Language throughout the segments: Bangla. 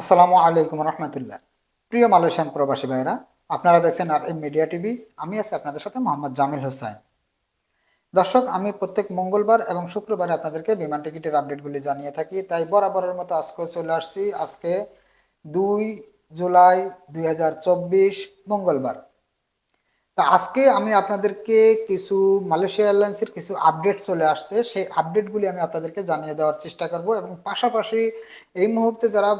আসসালামু আলাইকুম রহমতুল্লাহ। প্রিয় মালয়েশিয়ান প্রবাসী ভাইরা আপনারা দেখছেন আর এম মিডিয়া টিভি, আমি আছি আপনাদের সাথে মোহাম্মদ জামিল হোসাইন দর্শক, আমি প্রত্যেক মঙ্গলবার এবং শুক্রবারে আপনাদেরকে বিমান টিকিটের আপডেটগুলি জানিয়ে থাকি, তাই বরাবরের মতো আজকে চলে আসছি। আজকে দুই জুলাই দুই হাজার চব্বিশ মঙ্গলবার। তা আজকে আমি আপনাদেরকে কিছু মালয়েশিয়া এয়ারলাইন্সের কিছু আপডেট চলে আসছে, সেই আপডেটগুলি আমি আপনাদেরকে জানিয়ে দেওয়ার চেষ্টা করব এবং পাশাপাশি এই মুহূর্তে যারা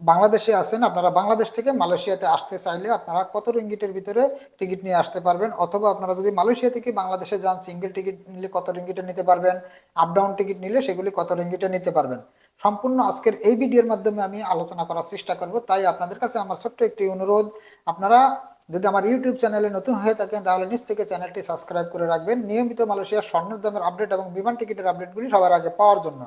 বাংলাদেশে আছেন, আপনারা বাংলাদেশ থেকে মালয়েশিয়াতে আসতে চাইলে আপনারা কত রিঙ্গিটের ভিতরে টিকিট নিয়ে আসতে পারবেন? অথবা আপনারা যদি মালয়েশিয়া থেকে বাংলাদেশে যান, সিঙ্গেল টিকিট নিলে কত রিঙ্গিটে নিতে পারবেন? আপ ডাউন টিকিট নিলে সেগুলি কত রিঙ্গিটে নিতে পারবেন? সম্পূর্ণ আজকের এই ভিডিওর মাধ্যমে আমি আলোচনা করার চেষ্টা করব। তাই আপনাদের কাছে আমার ছোট্ট একটি অনুরোধ, আপনারা যদি আমার ইউটিউব চ্যানেলে নতুন হয়ে থাকেন, তাহলে নিচ থেকে চ্যানেলটি সাবস্ক্রাইব করে রাখবেন। নিয়মিত মালয়েশিয়ার স্বর্ণের দামের আপডেট এবং বিমান টিকিটের আপডেটগুলি সবার আগে পাওয়ার জন্য।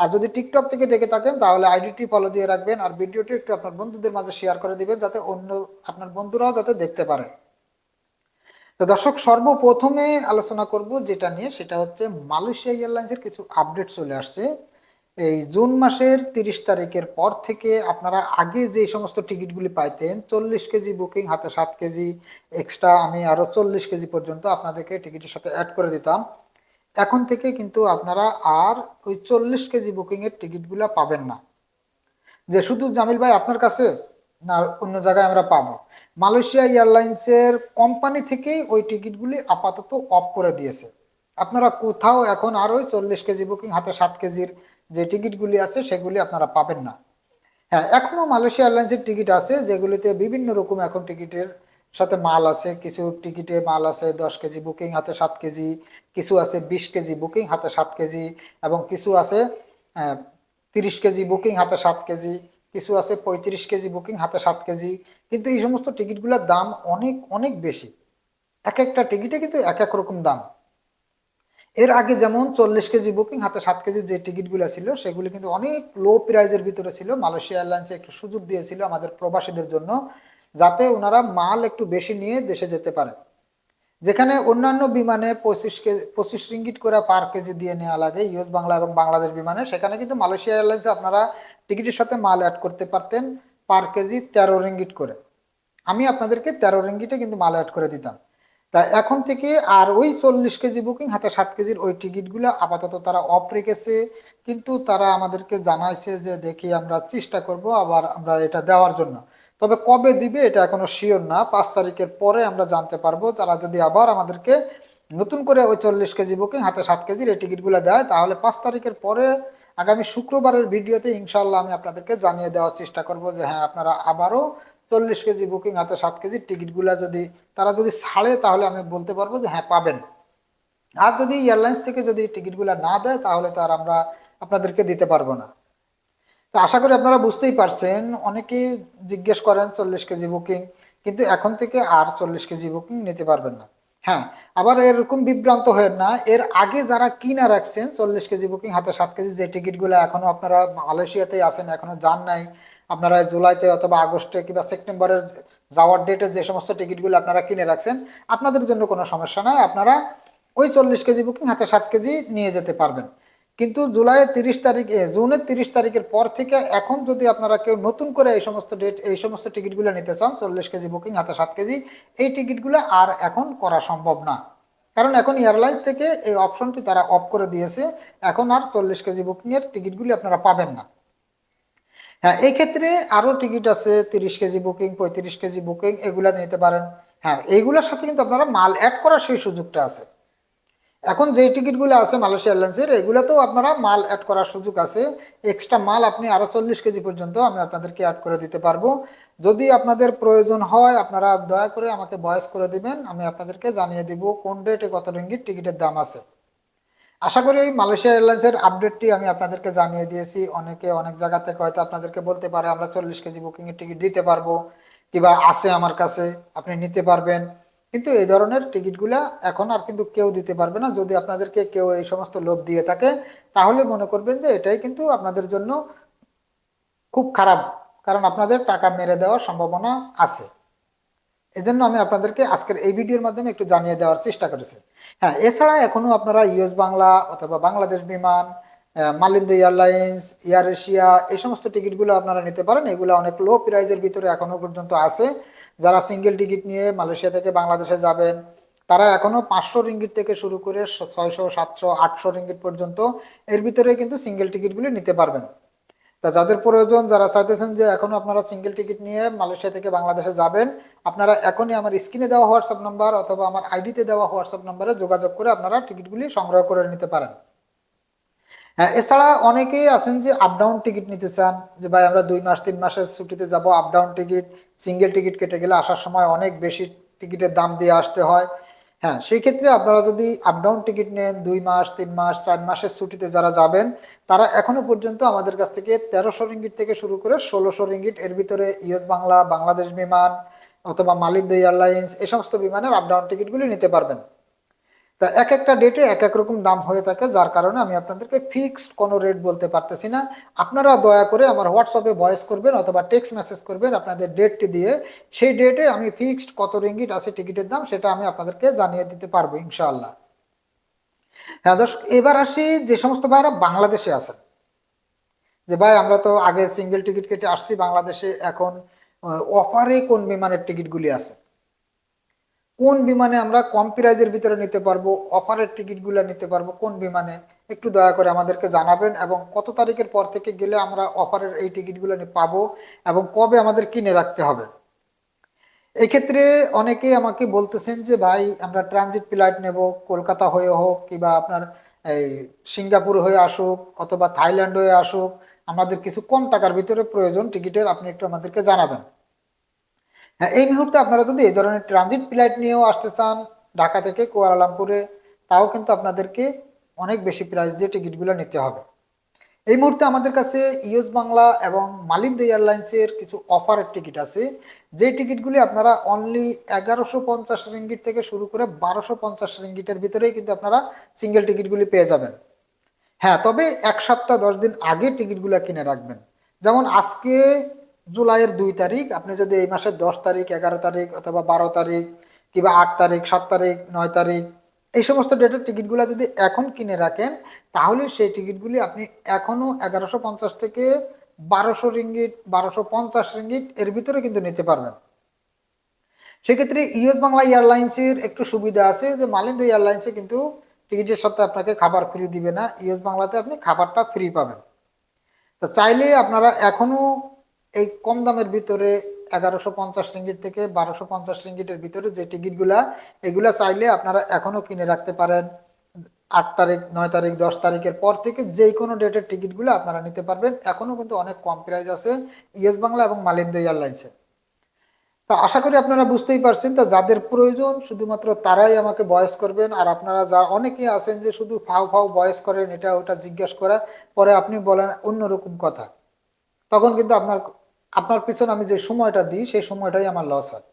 আর যদি টিকটক থেকে দেখে থাকেন, তাহলে আইডিটি ফলো দিয়ে রাখবেন আর ভিডিওটি একটু আপনার বন্ধুদের মাঝে শেয়ার করে দিবেন যাতে অন্য আপনার বন্ধুরাও যাতে দেখতে পারে। তো দর্শক, সর্বপ্রথমে আলোচনা করব যেটা নিয়ে, সেটা হচ্ছে মালয়েশিয়া এয়ারলাইন্সের কিছু আপডেট চলে আসছে। এই জুন মাসের তিরিশ তারিখের পর থেকে আপনারা আগে যে সমস্ত টিকিটগুলি পাইতেন, চল্লিশ কেজি বুকিং, হাতে সাত কেজি এক্সট্রা আমি আরও চল্লিশ কেজি পর্যন্ত আপনাদেরকে টিকিটের সাথে অ্যাড করে দিতাম। এখন থেকে কিন্তু আপনারা আর ওই চল্লিশ কেজি বুকিং এর টিকিটগুলো পাবেন না। যে শুধু জামিল ভাই আপনার কাছে না, অন্য জায়গায় আমরা পাবো। মালয়েশিয়া এয়ারলাইন্সের কোম্পানি থেকেই ওই টিকিটগুলি আপাতত অফ করে দিয়েছে। আপনারা কোথাও এখন আর ওই চল্লিশ কেজি বুকিং হাতে সাত কেজির যে টিকিটগুলি আছে, সেগুলি আপনারা পাবেন না। হ্যাঁ এখনও মালয়েশিয়া এয়ারলাইন্সের টিকিট আছে, যেগুলিতে বিভিন্ন রকম এখন টিকিটের সাথে মাল আছে। কিছু টিকিটে মাল আছে, দশ কেজি বুকিং হাতে সাত কেজি। কিছু আছে বিশ কেজি বুকিং, হাতে সাত কেজি, এবং কিছু আছে তিরিশ কেজি বুকিং, হাতে সাত কেজি, কিছু আছে পঁয়ত্রিশ কেজি বুকিং, হাতে সাত কেজি। কিন্তু এই সমস্ত টিকিটগুলোর দাম অনেক অনেক বেশি। এক একটা টিকিটে কিন্তু এক এক রকম দাম। এর আগে যেমন চল্লিশ কেজি বুকিং, হাতে সাত কেজি যে টিকিটগুলো ছিল, সেগুলি কিন্তু অনেক লো প্রাইজের ভিতরে ছিল। মালয়েশিয়া এয়ারলাইন্সে একটু সুযোগ দিয়েছিল আমাদের প্রবাসীদের জন্য, যাতে ওনারা মাল একটু বেশি নিয়ে দেশে যেতে পারে। যেখানে অন্যান্য বিমানে পঁচিশ কেজি পঁচিশ রিঙ্গিট করে পার কেজি দিয়ে নেওয়া লাগে ইউএস বাংলা এবং বাংলাদেশ বিমানে। সেখানে কিন্তু মালয়েশিয়া এয়ারলাইন্সে আপনারা টিকিটের সাথে মাল অ্যাড করতে পারতেন পার কেজি তেরো রিঙ্গিট করে। আমি আপনাদেরকে তেরো রিঙ্গিটে কিন্তু মাল অ্যাড করে দিতাম। তা এখন থেকে আর ওই চল্লিশ কেজি বুকিং হাতে সাত কেজির ওই টিকিটগুলো আপাতত তারা অফ রেখেছে। কিন্তু তারা আমাদেরকে জানাইছে যে, দেখি আমরা চেষ্টা করব আবার আমরা এটা দেওয়ার জন্য। তবে কবে দিবে এটা এখনও শিওর না। পাঁচ তারিখের পরে আমরা জানতে পারব। তারা যদি আবার আমাদেরকে নতুন করে ওই চল্লিশ কেজি বুকিং হাতে সাত কেজির এই টিকিটগুলো দেয়, তাহলে পাঁচ তারিখের পরে আগামী শুক্রবারের ভিডিওতে ইনশাল্লাহ আমি আপনাদেরকে জানিয়ে দেওয়ার চেষ্টা করব যে হ্যাঁ আপনারা আবারও চল্লিশ কেজি বুকিং হাতে সাত কেজির টিকিটগুলো যদি তারা যদি ছাড়ে, তাহলে আমি বলতে পারব যে হ্যাঁ পাবেন। আর যদি এয়ারলাইন্স থেকে যদি টিকিটগুলো না দেয়, তাহলে তো আর আমরা আপনাদেরকে দিতে পারব না। তো আশা করি আপনারা বুঝতেই পারছেন। অনেকেই জিজ্ঞেস করেন চল্লিশ কেজি বুকিং, কিন্তু এখন থেকে আর চল্লিশ কেজি বুকিং নিতে পারবেন না। হ্যাঁ আবার এরকম বিভ্রান্ত হয়ে না। এর আগে যারা কিনা রাখছেন চল্লিশ কেজি বুকিং, হাতে সাত কেজি যে টিকিটগুলো এখনও আপনারা মালয়েশিয়াতে আছেন, এখনও যান নাই, আপনারা জুলাইতে অথবা আগস্টে কিংবা সেপ্টেম্বরের যাওয়ার ডেটে যে সমস্ত টিকিটগুলো আপনারা কিনে রাখছেন, আপনাদের জন্য কোনো সমস্যা নাই। আপনারা ওই চল্লিশ কেজি বুকিং হাতে সাত কেজি নিয়ে যেতে পারবেন। কিন্তু জুলাই তিরিশ তারিখ জুনের তিরিশ তারিখের পর থেকে এখন যদি আপনারা কেউ নতুন করে এই সমস্ত ডেট এই সমস্ত টিকিটগুলো নিতে চান, চল্লিশ কেজি বুকিং হাতে সাত কেজি, এই টিকিটগুলো আর এখন করা সম্ভব না। কারণ এখন এয়ারলাইন্স থেকে এই অপশনটি তারা অফ করে দিয়েছে, এখন আর চল্লিশ কেজি বুকিংয়ের টিকিটগুলি আপনারা পাবেন না। হ্যাঁ এই ক্ষেত্রে আরও টিকিট আছে, তিরিশ কেজি বুকিং পঁয়ত্রিশ কেজি বুকিং এগুলা নিতে পারেন। হ্যাঁ এইগুলোর সাথে কিন্তু আপনারা মাল অ্যাড করার সেই সুযোগটা আছে। এখন যে টিকিটগুলো আছে মালয়েশিয়া এয়ারলাইন্সের, এগুলোতেও আপনারা মাল অ্যাড করার সুযোগ আছে। এক্সট্রা মাল আপনি আরও চল্লিশ কেজি পর্যন্ত আমি আপনাদেরকে অ্যাড করে দিতে পারব। যদি আপনাদের প্রয়োজন হয়, আপনারা দয়া করে আমাকে বয়স করে দিবেন, আমি আপনাদেরকে জানিয়ে দিব কোন ডেটে কত রিঙ্গিট টিকিটের দাম আছে। আশা করি এই মালয়েশিয়া এয়ারলাইন্সের আপডেটটি আমি আপনাদেরকে জানিয়ে দিয়েছি। অনেকে অনেক জায়গা থেকে হয়তো আপনাদেরকে বলতে পারে, আমরা চল্লিশ কেজি বুকিংয়ের টিকিট দিতে পারব, কিংবা আছে আমার কাছে, আপনি নিতে পারবেন। কিন্তু এই ধরনের টিকিটগুলা এখন আর কিন্তু কেউ দিতে পারবে না। যদি আপনাদেরকে কেউ এই সমস্ত লোভ দিয়ে থাকে, তাহলে মনে করবেন যে এটাই কিন্তু আপনাদের জন্য খুব খারাপ, কারণ আপনাদের টাকা মেরে দেওয়ার সম্ভাবনা আছে। এজন্য আমি আপনাদেরকে আজকের এই ভিডিওর মাধ্যমে একটু জানিয়ে দেওয়ার চেষ্টা করেছি। হ্যাঁ এছাড়া এখনও আপনারা ইউএস বাংলা অথবা বাংলাদেশ বিমান মালিন্দ এয়ারলাইন্স, এয়ার এশিয়া, এই সমস্ত টিকিটগুলো আপনারা নিতে পারেন। এগুলো অনেক লো প্রাইজের ভিতরে এখনও পর্যন্ত আছে। যারা সিঙ্গেল টিকিট নিয়ে মালয়েশিয়া থেকে বাংলাদেশে যাবেন, তারা এখনও পাঁচশো রিঙ্গিট থেকে শুরু করে ছয়শো, সাতশো, আটশো রিঙ্গিট পর্যন্ত এর ভিতরে কিন্তু সিঙ্গেল টিকিটগুলি নিতে পারবেন। তা যাদের প্রয়োজন, যারা চাইতেছেন যে এখনও আপনারা সিঙ্গেল টিকিট নিয়ে মালয়েশিয়া থেকে বাংলাদেশে যাবেন, আপনারা এখনই আমার স্ক্রিনে দেওয়া হোয়াটসঅ্যাপ নাম্বার অথবা আমার আইডিতে দেওয়া হোয়াটসঅ্যাপ নাম্বারে যোগাযোগ করে আপনারা টিকিটগুলি সংগ্রহ করে নিতে পারেন। হ্যাঁ এছাড়া অনেকেই আছেন যে আপ ডাউন টিকিট নিতে চান, যে ভাই আমরা দুই মাস, তিন মাসের ছুটিতে যাব up down ticket single ticket কেটে গেলে আসার সময় অনেক বেশি টিকিটের দাম দিয়ে আসতে হয়। হ্যাঁ সেই ক্ষেত্রে আপনারা যদি আপ ডাউন টিকিট নেন, দুই মাস, তিন মাস, চার মাসের ছুটিতে যারা যাবেন, তারা এখনও পর্যন্ত আমাদের কাছ থেকে তেরোশো রিঙ্গিট থেকে শুরু করে ষোলোশো রিঙ্গিট এর ভিতরে ইউএস বাংলা, বাংলাদেশ বিমান অথবা মালিক মালিন্দ এয়ারলাইন্স এই সমস্ত বিমানের আপ ডাউন টিকিটগুলি নিতে পারবেন। তা এক একটা ডেটে এক এক রকম দাম হয়ে থাকে, যার কারণে আমি আপনাদেরকে ফিক্সড কোনো রেট বলতে পারতেছি না। আপনারা দয়া করে আমার হোয়াটসঅ্যাপে ভয়েস করবেন অথবা টেক্সট মেসেজ করবেন আপনাদের ডেটটি দিয়ে। সেই ডেটে আমি ফিক্সড কত রিঙ্গিট আছে টিকিটের দাম সেটা আমি আপনাদেরকে জানিয়ে দিতে পারব ইনশাআল্লাহ। হ্যাঁ দর্শক, এবার আসি যে সমস্ত ভাইরা বাংলাদেশে আছেন। যে ভাই, আমরা তো আগে সিঙ্গেল টিকিট কেটে আসছি, বাংলাদেশে এখন অফারে কোন বিমানের টিকিটগুলি আছে? কোন বিমানে আমরা কম প্রাইজের ভিতরে নিতে পারব অফারের টিকিটগুলো নিতে পারব, কোন বিমানে? একটু দয়া করে আমাদেরকে জানাবেন এবং কত তারিখের পর থেকে গেলে আমরা অফারের এই টিকিটগুলো পাবো এবং কবে আমাদের কিনে রাখতে হবে। এক্ষেত্রে অনেকেই আমাকে বলতেছেন যে, ভাই, আমরা ট্রানজিট ফ্লাইট নেব, কলকাতা হয়ে হোক কিংবা আপনার এই সিঙ্গাপুর হয়ে আসুক অথবা থাইল্যান্ড হয়ে আসুক, আমাদের কিছু কম টাকার ভিতরে প্রয়োজন টিকিটের আপনি একটু আমাদেরকে জানাবেন। হ্যাঁ এই মুহূর্তে আপনারা যদি এই ধরনের ট্রানজিট ফ্লাইট নিয়েও আসতে চান ঢাকা থেকে কুয়ালালামপুরে তাও কিন্তু আপনাদেরকে অনেক বেশি প্রাইস দিয়ে টিকিটগুলো নিতে হবে। এই মুহূর্তে আমাদের কাছে ইউএস বাংলা এবং মালিন্দ এয়ারলাইন্সের কিছু অফারের টিকিট আছে। যে টিকিটগুলি আপনারা অনলি এগারোশো পঞ্চাশ রিঙ্গিট থেকে শুরু করে বারোশো পঞ্চাশ রিঙ্গিটের ভিতরেই কিন্তু আপনারা সিঙ্গেল টিকিটগুলি পেয়ে যাবেন। হ্যাঁ তবে এক সপ্তাহ দশ দিন আগে টিকিটগুলো কিনে রাখবেন। যেমন আজকে জুলাইয়ের দুই তারিখ, আপনি যদি এই মাসের দশ তারিখ, এগারো তারিখ অথবা বারো তারিখ কিংবা আট তারিখ, সাত তারিখ, নয় তারিখ, এই সমস্ত ডেটের টিকিটগুলো যদি এখন কিনে রাখেন, তাহলে সেই টিকিটগুলি আপনি এখনও এগারোশো পঞ্চাশ থেকে বারোশো রিঙ্গিট বারোশো পঞ্চাশ রিঙ্গিট এর ভিতরে কিন্তু নিতে পারবেন। সেক্ষেত্রে ইউএস বাংলা এয়ারলাইন্সের একটু সুবিধা আছে যে মালিন্দ এয়ারলাইন্সে কিন্তু টিকিটের সাথে আপনাকে খাবার ফ্রি দিবে না, ইউএস বাংলাতে আপনি খাবারটা ফ্রি পাবেন। তো চাইলে আপনারা এখনও এই কম দামের ভিতরে এগারোশো পঞ্চাশ রিঙ্গিট থেকে বারোশো পঞ্চাশ রিঙ্গিটের ভিতরে যে টিকিটগুলা, এগুলা চাইলে আপনারা এখনও কিনে রাখতে পারেন। আট তারিখ, নয় তারিখ, দশ তারিখের পর থেকে যে কোনো ডেটের টিকিটগুলো আপনারা নিতে পারবেন। এখনও কিন্তু অনেক কম প্রাইস আছে ইয়েস বাংলা এবং মালিন্দ এয়ারলাইন্সে। তা আশা করি আপনারা বুঝতেই পারছেন, তা যাদের প্রয়োজন শুধুমাত্র তারাই আমাকে বয়স করবেন। আর আপনারা যা, অনেকেই আছেন যে শুধু ফাও ফাও বয়স করেন, এটা ওটা জিজ্ঞাসা করা, পরে আপনি বলেন অন্যরকম কথা। তখন কিন্তু আপনার আপনার পিছনে আমি যে সময়টা দিই, সেই সময়টাই আমার লস হয়।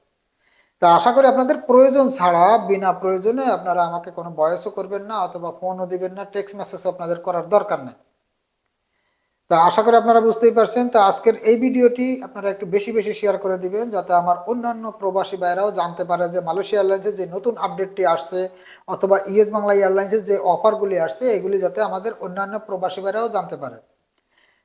তা আশা করি আপনাদের প্রয়োজন ছাড়া, বিনা প্রয়োজনে আপনারা আমাকে কোনো বয়সও করবেন না অথবা ফোনও দিবেন না টেক্সট মেসেজও আপনাদের করার দরকার নেই। তা আশা করি আপনারা বুঝতেই পারছেন। তা আজকের এই ভিডিওটি আপনারা একটু বেশি বেশি শেয়ার করে দিবেন, যাতে আমার অন্যান্য প্রবাসী ভাইরাও জানতে পারে যে মালয়েশিয়া এয়ারলাইন্সের যে নতুন আপডেটটি আসছে অথবা ইউএস বাংলা এয়ারলাইন্সের যে অফারগুলি আসছে, এগুলি যাতে আমাদের অন্যান্য প্রবাসী ভাইরাও জানতে পারে।